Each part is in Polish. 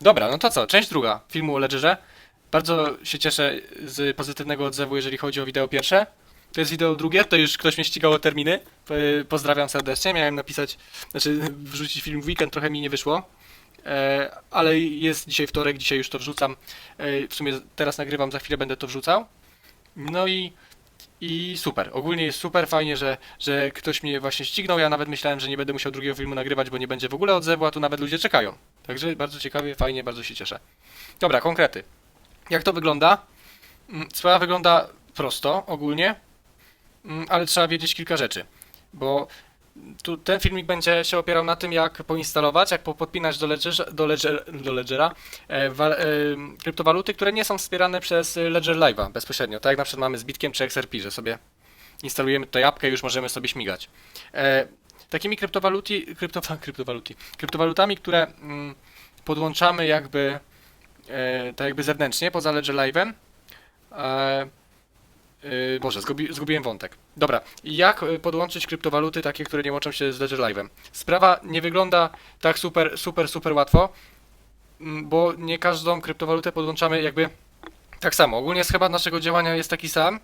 Dobra, no to co? Część druga filmu o Ledgerze. Bardzo się cieszę z pozytywnego odzewu, jeżeli chodzi o wideo pierwsze. To jest wideo drugie, to już ktoś mnie ścigał o terminy. Po- Pozdrawiam serdecznie. Miałem napisać, znaczy wrzucić film w weekend, trochę mi nie wyszło. E, ale jest dzisiaj wtorek, dzisiaj już to wrzucam. E, w sumie teraz nagrywam, za chwilę będę to wrzucał. No i, i super. Ogólnie jest super, fajnie, że, że ktoś mnie właśnie ścignął. Ja nawet myślałem, że nie będę musiał drugiego filmu nagrywać, bo nie będzie w ogóle odzewu, a tu nawet ludzie czekają. Także bardzo ciekawie, fajnie, bardzo się cieszę. Dobra, konkrety. Jak to wygląda? Mm, Sprawa wygląda prosto, ogólnie, Mm, ale trzeba wiedzieć kilka rzeczy, bo tu ten filmik będzie się opierał na tym, jak poinstalować, jak po- podpinać do, Ledgerza, do, Ledger, do Ledgera e, wa, e, kryptowaluty, które nie są wspierane przez Ledger Live'a bezpośrednio, tak jak na przykład mamy z Bitkiem czy XRP, że sobie instalujemy tutaj apkę i już możemy sobie śmigać. E, takimi kryptowaluti, kryptowa, kryptowaluti, kryptowalutami, które mm, podłączamy jakby e, tak jakby zewnętrznie, poza Ledger Live'em. E, e, Boże, zgubi, zgubiłem wątek. Dobra, jak e, podłączyć kryptowaluty takie, które nie łączą się z Ledger Live'em? Sprawa nie wygląda tak super, super, super łatwo, mm, bo nie każdą kryptowalutę podłączamy jakby tak samo. Ogólnie schemat naszego działania jest taki sam,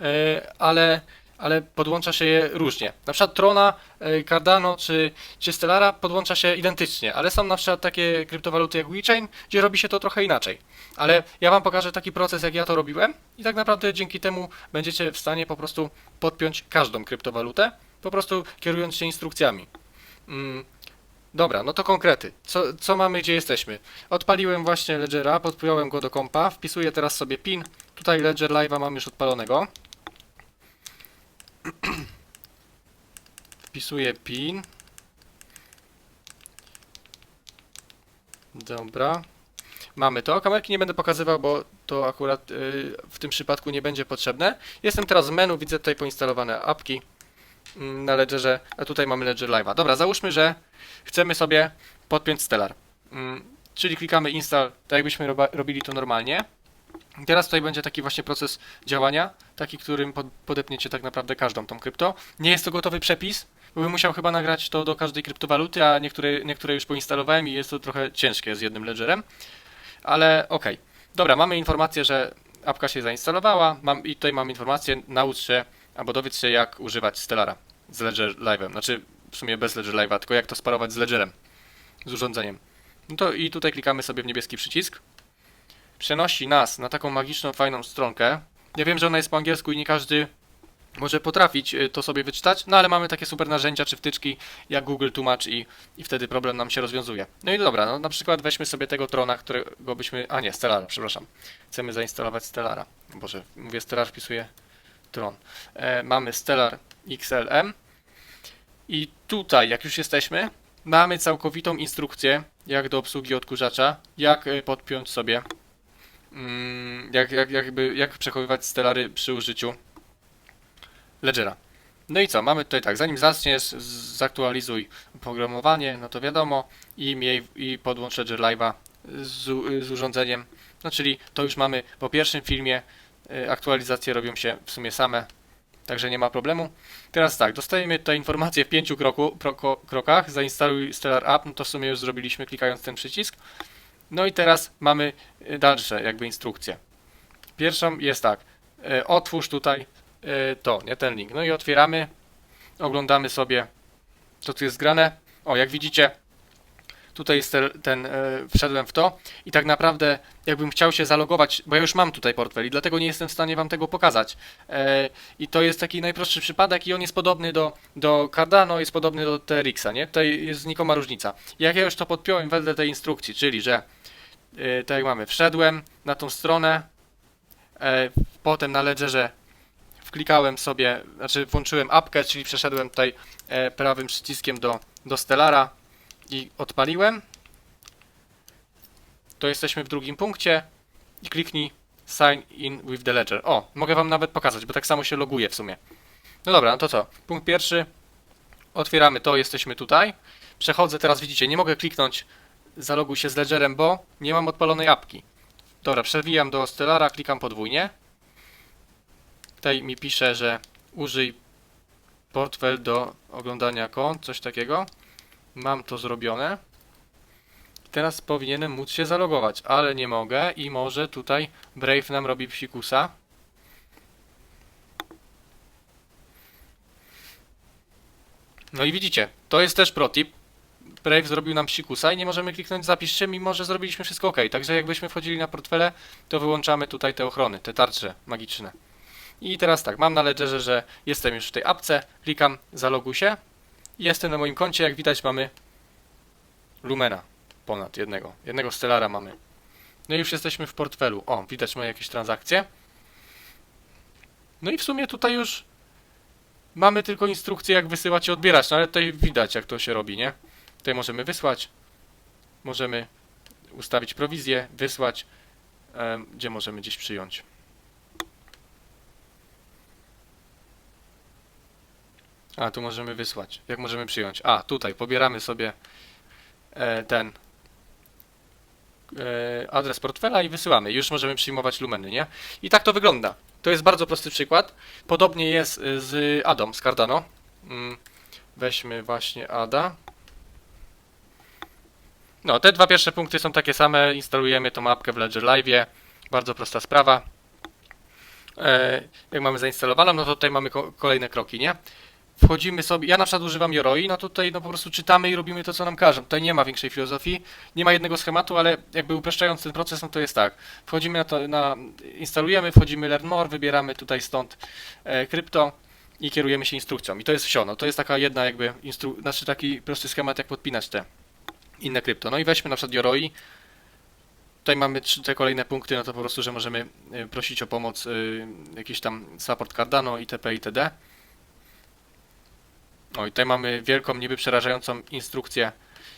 e, ale, ale podłącza się je różnie. Na przykład Trona, e, Cardano czy, czy Stellara podłącza się identycznie, ale są na przykład takie kryptowaluty jak WeChain, gdzie robi się to trochę inaczej. Ale ja Wam pokażę taki proces, jak ja to robiłem i tak naprawdę dzięki temu będziecie w stanie po prostu podpiąć każdą kryptowalutę, po prostu kierując się instrukcjami. Mm. Dobra, no to konkrety. Co, co mamy, gdzie jesteśmy? Odpaliłem właśnie Ledgera, podpiąłem go do kompa, wpisuję teraz sobie PIN. Tutaj Ledger Live'a mam już odpalonego. Wpisuję PIN. Dobra. Mamy to. Kamerki nie będę pokazywał, bo to akurat y, w tym przypadku nie będzie potrzebne. Jestem teraz w menu, widzę tutaj poinstalowane apki mm, na Ledgerze, a tutaj mamy Ledger Live'a. Dobra, załóżmy, że chcemy sobie podpiąć Stellar. Mm, Czyli klikamy install, tak jakbyśmy robili to normalnie. Teraz tutaj będzie taki właśnie proces działania, taki, którym pod, podepniecie tak naprawdę każdą tą krypto. Nie jest to gotowy przepis, bym musiał chyba nagrać to do każdej kryptowaluty, a niektóre, niektóre już poinstalowałem i jest to trochę ciężkie z jednym ledgerem. Ale okej. Dobra, mamy informację, że apka się zainstalowała mam, i tutaj mam informację, naucz się albo dowiedz się jak używać Stellara z Ledger Live'em. Znaczy w sumie bez Ledger Live'a, tylko jak to sparować z Ledgerem, z urządzeniem. No to i tutaj klikamy sobie w niebieski przycisk. Przenosi nas na taką magiczną, fajną stronkę. Ja wiem, że ona jest po angielsku i nie każdy może potrafić y, to sobie wyczytać, no ale mamy takie super narzędzia czy wtyczki jak Google Tłumacz i, i wtedy problem nam się rozwiązuje. No i dobra, no na przykład weźmy sobie tego Trona, którego byśmy... A nie, Stellara, przepraszam. Chcemy zainstalować Stellara. Boże, mówię Stellar, wpisuję Tron. E, mamy Stellar XLM i tutaj, jak już jesteśmy, mamy całkowitą instrukcję, jak do obsługi odkurzacza, jak y, podpiąć sobie, mm, jak, jak, jakby, jak przechowywać Stellary przy użyciu Ledgera. No i co, mamy tutaj tak, zanim zaczniesz, zaktualizuj oprogramowanie, no to wiadomo, i, miej, i podłącz Ledger Live'a z, z urządzeniem. No czyli to już mamy po pierwszym filmie, y, aktualizacje robią się w sumie same, także nie ma problemu. Teraz tak, dostajemy tutaj informację w pięciu kroku, krokach, zainstaluj Stellar App, no to w sumie już zrobiliśmy klikając ten przycisk. No i teraz mamy dalsze jakby instrukcje. Pierwszą jest tak, y, otwórz tutaj to, nie ten link. No i otwieramy, oglądamy sobie to tu jest grane. O, jak widzicie, tutaj jest ten, ten e, wszedłem w to i tak naprawdę jakbym chciał się zalogować, bo ja już mam tutaj portfel i dlatego nie jestem w stanie wam tego pokazać. E, I to jest taki najprostszy przypadek i on jest podobny do, do Cardano, jest podobny do TRX-a, nie? Tutaj jest znikoma różnica. Jak ja już to podpiąłem wedle tej instrukcji, czyli że tak jak mamy, wszedłem na tą stronę, potem na Ledgerze wklikałem sobie, znaczy włączyłem apkę, czyli przeszedłem tutaj e, prawym przyciskiem do, do Stellara i odpaliłem. To jesteśmy w drugim punkcie i kliknij Sign in with the Ledger. O, mogę Wam nawet pokazać, bo tak samo się loguje w sumie. No dobra, no to co? Punkt pierwszy. Otwieramy to, jesteśmy tutaj. Przechodzę teraz, widzicie, nie mogę kliknąć zaloguj się z Ledgerem, bo nie mam odpalonej apki. Dobra, przewijam do Stellara, klikam podwójnie. Tutaj mi pisze, że użyj portfel do oglądania kont, coś takiego. Mam to zrobione. Teraz powinienem móc się zalogować, ale nie mogę i może tutaj Brave nam robi psikusa. No i widzicie, to jest też protip. Brave zrobił nam psikusa i nie możemy kliknąć zapisz się, mimo że zrobiliśmy wszystko ok. Także jakbyśmy wchodzili na portfele, to wyłączamy tutaj te ochrony, te tarcze magiczne. I teraz tak, mam na ledgerze, że jestem już w tej apce, klikam zaloguj się. Jestem na moim koncie, jak widać mamy Lumena ponad jednego. Jednego Stellara mamy. No i już jesteśmy w portfelu. O, widać moje jakieś transakcje. No i w sumie tutaj już mamy tylko instrukcję jak wysyłać i odbierać, no ale tutaj widać jak to się robi, nie? Tutaj możemy wysłać, możemy ustawić prowizję, wysłać, gdzie możemy gdzieś przyjąć. A, tu możemy wysłać. Jak możemy przyjąć? A, tutaj pobieramy sobie e, ten e, adres portfela i wysyłamy. Już możemy przyjmować lumeny, nie? I tak to wygląda. To jest bardzo prosty przykład. Podobnie jest y, z Adą, z Cardano. Mm, Weźmy właśnie Ada. No, te dwa pierwsze punkty są takie same. Instalujemy tą mapkę w Ledger Live. Bardzo prosta sprawa. E, jak mamy zainstalowaną, no to tutaj mamy ko- kolejne kroki, nie? Wchodzimy sobie, ja na przykład używam Yoroi, no tutaj no po prostu czytamy i robimy to, co nam każą. Tutaj nie ma większej filozofii, nie ma jednego schematu, ale jakby upraszczając ten proces, no to jest tak. Wchodzimy na to, na, instalujemy, wchodzimy Learn More, wybieramy tutaj stąd e, krypto i kierujemy się instrukcją. I to jest wsio, no to jest taka jedna jakby, instru, znaczy taki prosty schemat, jak podpinać te inne krypto. No i weźmy na przykład Yoroi. Tutaj mamy trzy te kolejne punkty, no to po prostu, że możemy e, prosić o pomoc y, jakiś tam support Cardano, itp. itd. O i tutaj mamy wielką, niby przerażającą instrukcję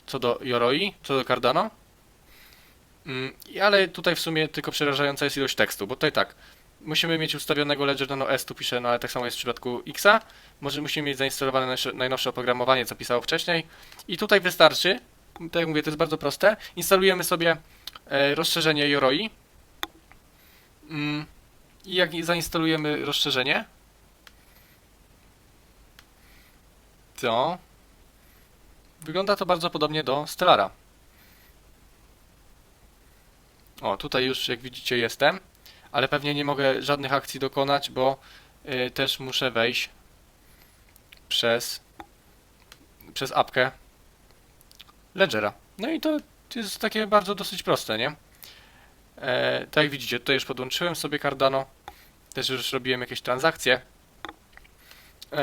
co do Yoroi, co do Cardano. Mm, ale tutaj w sumie tylko przerażająca jest ilość tekstu, bo tutaj tak, musimy mieć ustawionego Ledger Nano S, tu pisze, no ale tak samo jest w przypadku Xa. Może musimy mieć zainstalowane najnowsze- najnowsze oprogramowanie, co pisało wcześniej. I tutaj wystarczy, tak jak mówię, to jest bardzo proste. Instalujemy sobie e, rozszerzenie Yoroi. Mm, I jak zainstalujemy rozszerzenie, to wygląda to bardzo podobnie do Stellara. O, tutaj już jak widzicie jestem, ale pewnie nie mogę żadnych akcji dokonać, bo y, też muszę wejść przez przez apkę Ledgera. No i to jest takie bardzo dosyć proste, nie? E, tak jak widzicie, tutaj już podłączyłem sobie Cardano, też już robiłem jakieś transakcje. E,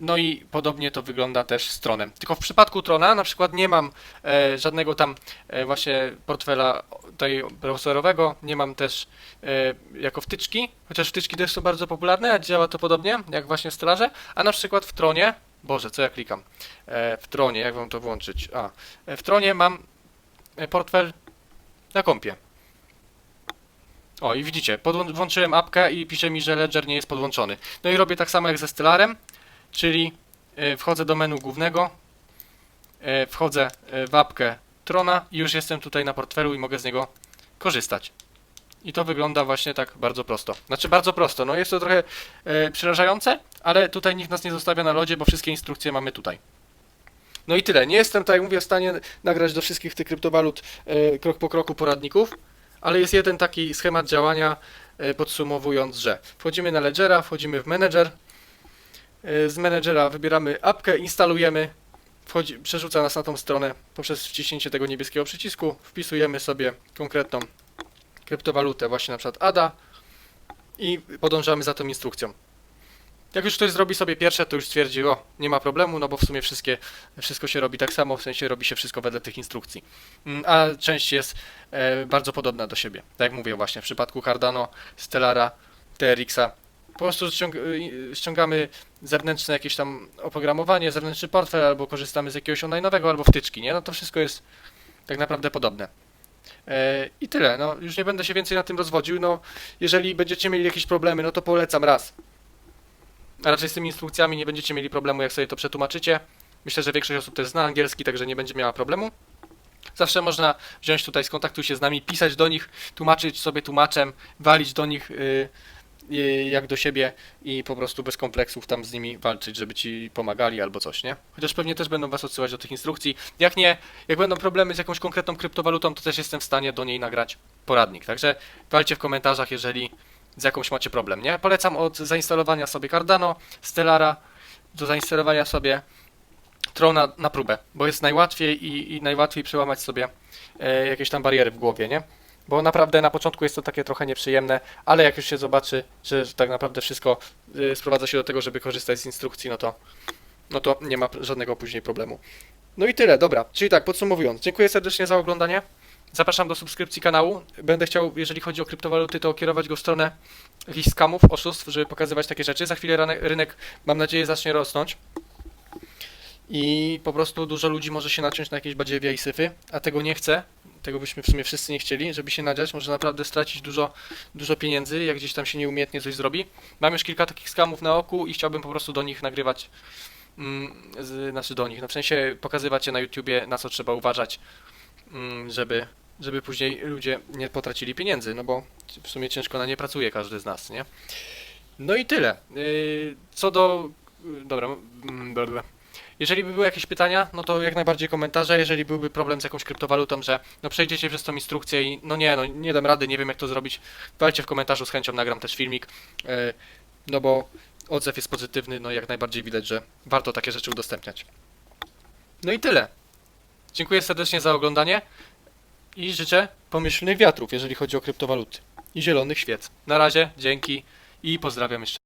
No i podobnie to wygląda też z Tronem. Tylko w przypadku Trona na przykład nie mam e, żadnego tam e, właśnie portfela tutaj browserowego, nie mam też jako wtyczki, chociaż wtyczki też są bardzo popularne, a działa to podobnie jak właśnie w Stellarze, a na przykład w Tronie, Boże, co ja klikam? W Tronie, jak wam to włączyć? A, w Tronie mam portfel na kompie. O i widzicie, podłą- włączyłem apkę i pisze mi, że Ledger nie jest podłączony. No i robię tak samo jak ze Stellarem, czyli e, wchodzę do menu głównego, e, wchodzę e, w apkę Trona i już jestem tutaj na portfelu i mogę z niego korzystać. I to wygląda właśnie tak bardzo prosto. Znaczy bardzo prosto, no jest to trochę e, przerażające, ale tutaj nikt nas nie zostawia na lodzie, bo wszystkie instrukcje mamy tutaj. No i tyle. Nie jestem, tak jak mówię, w stanie nagrać do wszystkich tych kryptowalut e, krok po kroku poradników, ale jest jeden taki schemat działania, e, podsumowując, że wchodzimy na Ledgera, wchodzimy w Manager, z Managera wybieramy apkę, instalujemy, wchodzi, przerzuca nas na tą stronę poprzez wciśnięcie tego niebieskiego przycisku, wpisujemy sobie konkretną kryptowalutę, właśnie na przykład ADA i podążamy za tą instrukcją. Jak już ktoś zrobi sobie pierwsze, to już stwierdzi, o, nie ma problemu, no bo w sumie wszystkie, wszystko się robi tak samo, w sensie robi się wszystko wedle tych instrukcji. Mm, A część jest e, bardzo podobna do siebie. Tak jak mówię właśnie, w przypadku Cardano, Stellara, TRX-a, po prostu ściąg y, ściągamy zewnętrzne jakieś tam oprogramowanie, zewnętrzny portfel, albo korzystamy z jakiegoś online'owego, albo wtyczki, nie? No to wszystko jest tak naprawdę podobne. E, I tyle, no już nie będę się więcej na tym rozwodził, no jeżeli będziecie mieli jakieś problemy, no to polecam raz. A raczej z tymi instrukcjami nie będziecie mieli problemu, jak sobie to przetłumaczycie. Myślę, że większość osób też zna angielski, także nie będzie miała problemu. Zawsze można wziąć tutaj, skontaktuj się z nami, pisać do nich, tłumaczyć sobie tłumaczem, walić do nich y, y, jak do siebie i po prostu bez kompleksów tam z nimi walczyć, żeby ci pomagali albo coś, nie? Chociaż pewnie też będą was odsyłać do tych instrukcji. Jak nie, jak będą problemy z jakąś konkretną kryptowalutą, to też jestem w stanie do niej nagrać poradnik. Także walcie w komentarzach, jeżeli z jakąś macie problem, nie? Polecam od zainstalowania sobie Cardano, Stellara, do zainstalowania sobie Trona na próbę, bo jest najłatwiej i, i najłatwiej przełamać sobie e, jakieś tam bariery w głowie, nie? Bo naprawdę na początku jest to takie trochę nieprzyjemne, ale jak już się zobaczy, że, tak naprawdę wszystko y, sprowadza się do tego, żeby korzystać z instrukcji, no to, no to nie ma żadnego później problemu. No i tyle, dobra. Czyli tak, podsumowując, dziękuję serdecznie za oglądanie. Zapraszam do subskrypcji kanału. Będę chciał, jeżeli chodzi o kryptowaluty, to kierować go w stronę jakichś skamów, oszustw, żeby pokazywać takie rzeczy. Za chwilę rynek, mam nadzieję, zacznie rosnąć. I po prostu dużo ludzi może się naciąć na jakieś badziewia i syfy, a tego nie chcę. Tego byśmy w sumie wszyscy nie chcieli, żeby się nadziać. Może naprawdę stracić dużo, dużo pieniędzy, jak gdzieś tam się nieumiejętnie coś zrobi. Mam już kilka takich skamów na oku i chciałbym po prostu do nich nagrywać. Mm, z, znaczy do nich, no w sensie pokazywać je na YouTubie, na co trzeba uważać, mm, żeby, żeby później ludzie nie potracili pieniędzy, no bo w sumie ciężko na nie pracuje każdy z nas, nie? No i tyle. Yy, Co do. Dobra, mm, dobra. Jeżeli by były jakieś pytania, no to jak najbardziej komentarze. Jeżeli byłby problem z jakąś kryptowalutą, że no przejdziecie przez tą instrukcję i no nie, no nie dam rady, nie wiem jak to zrobić, dajcie w komentarzu, z chęcią nagram też filmik. Yy, No bo odzew jest pozytywny, no jak najbardziej widać, że warto takie rzeczy udostępniać. No i tyle. Dziękuję serdecznie za oglądanie i życzę pomyślnych wiatrów, jeżeli chodzi o kryptowaluty i zielonych świec. Na razie, dzięki i pozdrawiam jeszcze.